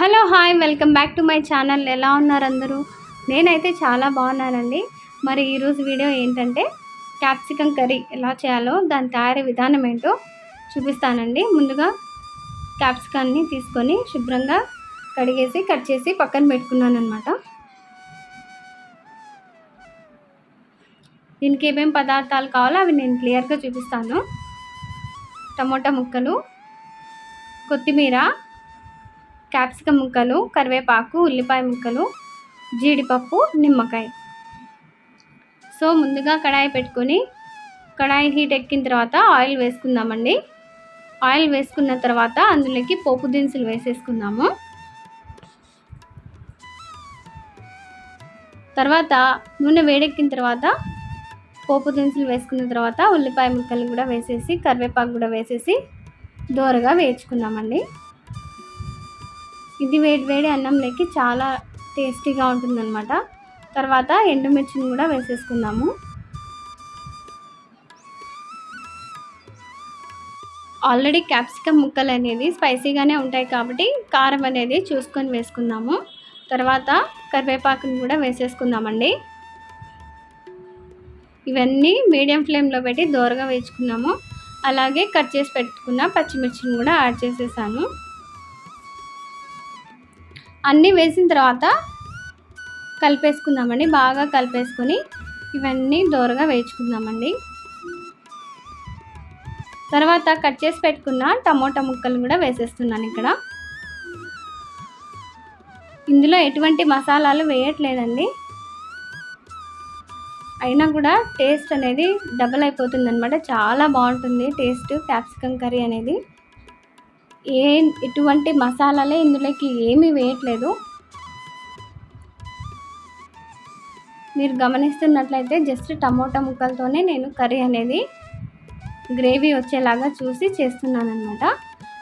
Hello hi welcome back to my channel. ఎలా ఉన్నారు అందరూ? నేనైతే చాలా బాగున్నానండి. మరి ఈరోజు వీడియో ఏంటంటే క్యాప్సికమ్ కర్రీ ఎలా చేయాలో దాని తయారీ విధానం ఏంటో చూపిస్తానండి. ముందుగా క్యాప్సికాన్ని తీసుకొని శుభ్రంగా కడిగేసి కట్ చేసి పక్కన పెట్టుకున్నాను అనమాట దీనికి ఏమేమి పదార్థాలు కావాలో అవి నేను క్లియర్గా చూపిస్తాను. టమోటా ముక్కలు కొత్తిమీర క్యాప్సికమ్ ముక్కలు కరివేపాకు ఉల్లిపాయ ముక్కలు జీడిపప్పు నిమ్మకాయ. సో ముందుగా కడాయి పెట్టుకొని కడాయి హీట్ ఎక్కిన తర్వాత ఆయిల్ వేసుకుందామండి. ఆయిల్ వేసుకున్న తర్వాత అందులోకి పోపు దినుసులు వేసేసుకుందాము. తర్వాత నూనె వేడెక్కిన తర్వాత పోపు దినుసులు వేసుకున్న తర్వాత ఉల్లిపాయ ముక్కలు కూడా వేసేసి కరివేపాకు కూడా వేసేసి దోరగా వేయించుకుందామండి. ఇది వేడి వేడి అన్నంలోకి చాలా టేస్టీగా ఉంటుందన్నమాట. తర్వాత ఎండుమిర్చిని కూడా వేసేసుకుందాము. ఆల్రెడీ క్యాప్సికమ్ ముక్కలు అనేది స్పైసీగానే ఉంటాయి కాబట్టి కారం అనేది చూసుకొని వేసుకుందాము. తర్వాత కరివేపాకుని కూడా వేసేసుకుందామండి. ఇవన్నీ మీడియం ఫ్లేమ్లో పెట్టి దోరగా వేసుకున్నాము అలాగే కట్ చేసి పెట్టుకున్న పచ్చిమిర్చిని కూడా యాడ్ చేసేసాను. అన్నీ వేసిన తర్వాత కలిపేసుకుందామండి. బాగా కలిపేసుకొని ఇవన్నీ దోరగా వేయించుకుందామండి. తర్వాత కట్ చేసి పెట్టుకున్న టమోటా ముక్కలు కూడా వేసేస్తున్నాను ఇక్కడ. ఇందులో ఎటువంటి మసాలాలు వేయట్లేదండి. అయినా కూడా టేస్ట్ అనేది డబల్ అయిపోతుంది అనమాట చాలా బాగుంటుంది టేస్ట్. క్యాప్సికమ్ కర్రీ అనేది. ఏ ఎటువంటి మసాలాలే ఇందులోకి ఏమీ వేయట్లేదు. మీరు గమనిస్తున్నట్లయితే జస్ట్ టమోటా ముక్కలతోనే నేను కర్రీ అనేది గ్రేవీ వచ్చేలాగా చూసి చేస్తున్నాను అనమాట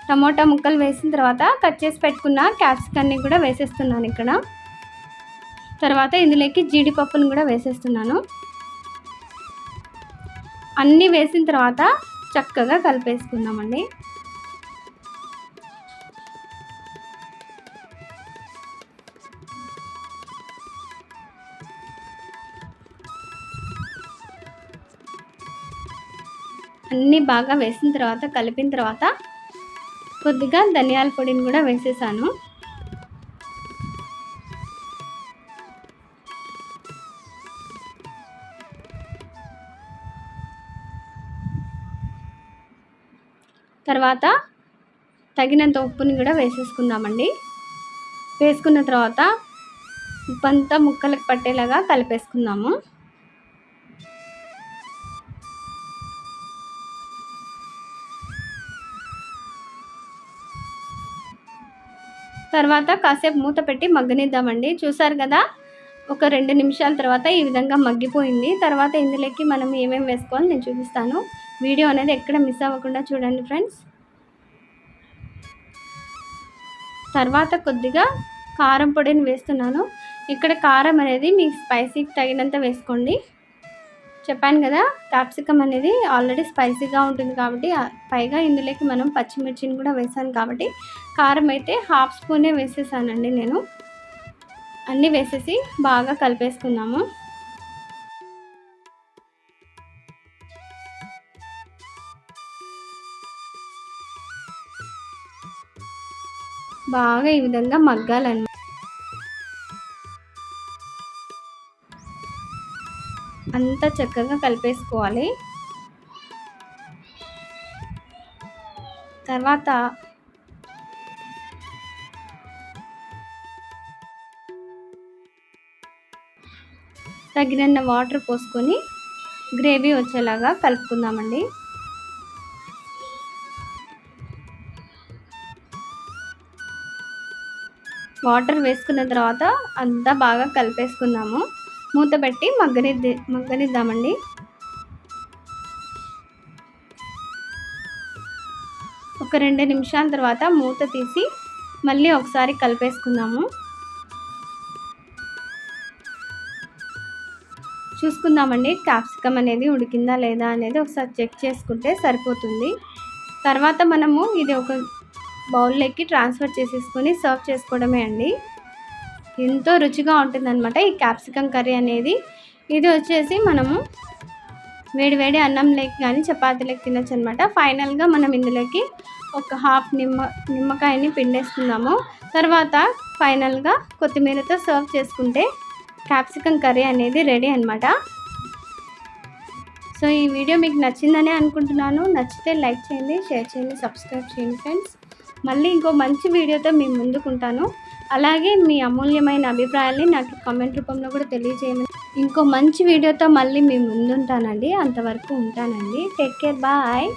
టమోటా ముక్కలు వేసిన తర్వాత కట్ చేసి పెట్టుకున్న క్యాప్సికన్ని కూడా వేసేస్తున్నాను ఇక్కడ. తర్వాత ఇందులోకి జీడిపప్పును కూడా వేసేస్తున్నాను. అన్నీ వేసిన తర్వాత చక్కగా కలిపేసుకుందామండి. అన్నీ బాగా వేసిన తర్వాత కలిపిన తర్వాత కొద్దిగా ధనియాల పొడిని కూడా వేసేసాను. తర్వాత తగినంత ఉప్పుని కూడా వేసేసుకుందామండి. వేసుకున్న తర్వాత ఉప్పు అంతా ముక్కలకు పట్టేలాగా కలిపేసుకుందాము. తర్వాత కాసేపు మూత పెట్టి మగ్గనిద్దామండి. చూసారు కదా? ఒక రెండు నిమిషాల తర్వాత ఈ విధంగా మగ్గిపోయింది. తర్వాత ఇందులోకి మనం ఏమేమి వేసుకోవాలి నేను చూపిస్తాను. వీడియో అనేది ఎక్కడ మిస్ అవ్వకుండా చూడండి ఫ్రెండ్స్. తర్వాత కొద్దిగా కారం పొడిని వేస్తున్నాను. ఇక్కడ కారం అనేది మీ స్పైసీకి తగినంత వేసుకోండి. చెప్పాను కదా క్యాప్సికమ్ అనేది ఆల్రెడీ స్పైసీగా ఉంటుంది కాబట్టి పైగా ఇందులోకి మనం పచ్చిమిర్చిని కూడా వేసాను కాబట్టి కారం అయితే హాఫ్ స్పూనే వేసేసానండి నేను. అన్నీ వేసేసి బాగా కలిపేసుకున్నాము బాగా ఈ విధంగా మగ్గాలన్నమాట అంతా చక్కగా కలిపేసుకోవాలి. తర్వాత తగినన్న వాటర్ పోసుకొని గ్రేవీ వచ్చేలాగా కలుపుకుందామండి. వాటర్ వేసుకున్న తర్వాత అంతా బాగా కలిపేసుకుందాము మూత పెట్టి మగ్గనిద్ది మగ్గనిద్దామండి. ఒక రెండు నిమిషాల తర్వాత మూత తీసి మళ్ళీ ఒకసారి కలిపేసుకుందాము. చూసుకుందామండి క్యాప్సికమ్ అనేది ఉడికిందా లేదా అనేది ఒకసారి చెక్ చేసుకుంటే సరిపోతుంది. తర్వాత మనము ఇది ఒక బౌల్లోకి ట్రాన్స్ఫర్ చేసేసుకొని సర్వ్ చేసుకోవడమే అండి. ఎంతో రుచిగా ఉంటుందన్నమాట ఈ క్యాప్సికమ్ కర్రీ అనేది. ఇది వచ్చేసి మనము వేడి వేడి అన్నంలోకి కానీ చపాతీలోకి తినొచ్చు అనమాట ఫైనల్గా మనం ఇందులోకి ఒక హాఫ్ నిమ్మ నిమ్మకాయని పిండేస్తున్నాము తర్వాత ఫైనల్గా కొత్తిమీరతో సర్వ్ చేసుకుంటే క్యాప్సికమ్ కర్రీ అనేది రెడీ అనమాట సో ఈ వీడియో మీకు నచ్చిందనే అనుకుంటున్నాను. నచ్చితే లైక్ చేయండి షేర్ చేయండి సబ్స్క్రైబ్ చేయండి ఫ్రెండ్స్ మళ్ళీ ఇంకో మంచి వీడియోతో మీ ముందుకుంటాను. అలాగే మీ అమూల్యమైన అభిప్రాయాల్ని నాకు కామెంట్ రూపంలో కూడా తెలియజేయమని ఇంకో మంచి వీడియోతో మళ్ళీ మీ ముందుంటానండి. అంతవరకు ఉంటానండి. Take care bye